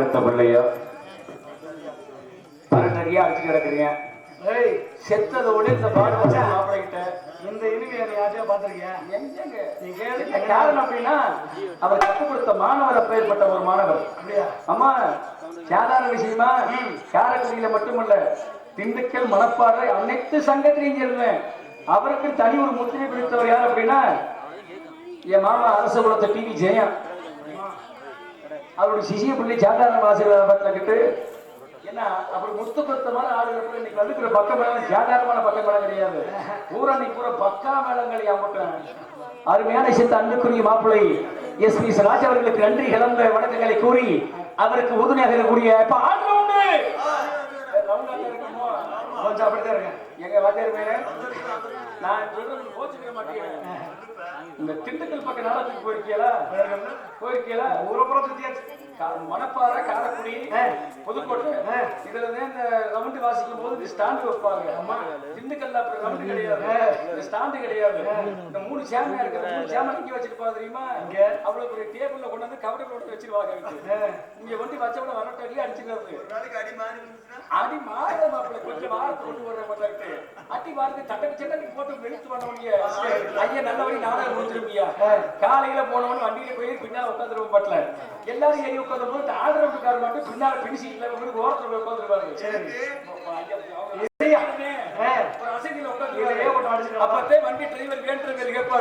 பெத்த பிள்ளையோ அடிச்சு கிடக்குறீங்க. ஏய் செத்ததோட இந்த பாடு வச்சு மாப்பிள்ளைகிட்ட இந்த இனிமே யாரையா பாத்திருக்கியா எங்கங்க? நீ கேளு. என்ன காரணம் அப்படின்னா அவர் கற்றுக் கொடுத்த மாணவர் அப்பேற்பட்ட ஒரு மாணவர். அப்படியா? அம்மா சாதாரண விஷயமா? காரைக்குடியில மட்டுமல்ல திண்டுக்கல் மணப்பாறை அனைத்து சங்கத்திலையும் அவருக்கு தனி ஒரு முத்திரை பிடித்தவர் யார் அப்படின்னா என் மாமா அரச குலத்தை டிவி ஜெயம் அவருடைய சிசிய பிள்ளை சாதாரண ஆசீர்வாதத்தில் பார்த்துக்கிட்டு ஏன்னா அப்படி முத்து கொத்தமான ஆளுநர் இன்னைக்கு வந்துக்கிற பக்க மேளம் சாதாரணமான பக்க மேளம் கிடையாது. பூரா இன்னைக்கு பூரா பக்கா மேளங்களை யாமட்டான் அருமையான சித்த அன்புக்குரிய மாப்பிள்ளை எஸ் பி ராஜ் அவர்களுக்கு நன்றி கலந்த வணக்கங்களை கூறி அவருக்கு உறுதுணையாக இருக்கக்கூடிய இப்ப ஆள் உண்டு. கொஞ்சம் அப்படித்தான் இருக்கேன் எங்க வாத்தியார் மேல நான் சொல்றது கோச்சுக்கிற மாட்டேன். இந்த திண்டுக்கல் பக்கம் நாளத்துக்கு போயிருக்கீங்களா போயிருக்கீங்களா ஊரப்புறம் சுத்தியாச்சு. கா- மணப்பாறை காரைக்குடி புதுக்கோட்டை. இதுல இந்த ரவுண்டு வாசிக்கும் போது இந்த ஸ்டாண்டு வைப்பாங்க. திண்டுக்கல்ல அப்படி ரவுண்டு கிடையாது. இந்த ஸ்டாண்டு கிடையாது. இந்த மூணு சேமையா இருக்கிற மூணு சேமை இங்க வச்சிருப்பா தெரியுமா? இங்க. அவ்வளவு பெரிய டேபிள்ல கொண்டு வந்து கவரை போட்டு வச்சிருவாங்க இங்க. வண்டி வச்சவன வரட்டடி அடிச்சுக்கிறது. அடி மாற மாப்பிள்ள. கொஞ்சம் வாரத்தை கொண்டு வர மாட்டாரு அடி வாரத்தை தட்டக்கு சட்டக்கு போட்டு வெளுத்து பண்ணவங்க ஐயா நல்ல வழி நாடகம் முடிச்சிருப்பியா காலையில போனவனு வண்டியில போய் பின்னால உட்காந்துருவோம் பட்ல எல்லாரும் ஏறி உட்காந்து போது ஆதரவுக்கார மட்டும் பின்னால பிடிச்சிக்கல இவருக்கு ஓரத்துல உட்காந்துருப்பாரு ஒரு அசைக்கில உட்காந்து அப்பத்தே வண்டி டிரைவர் கேட்டு கேட்பாரு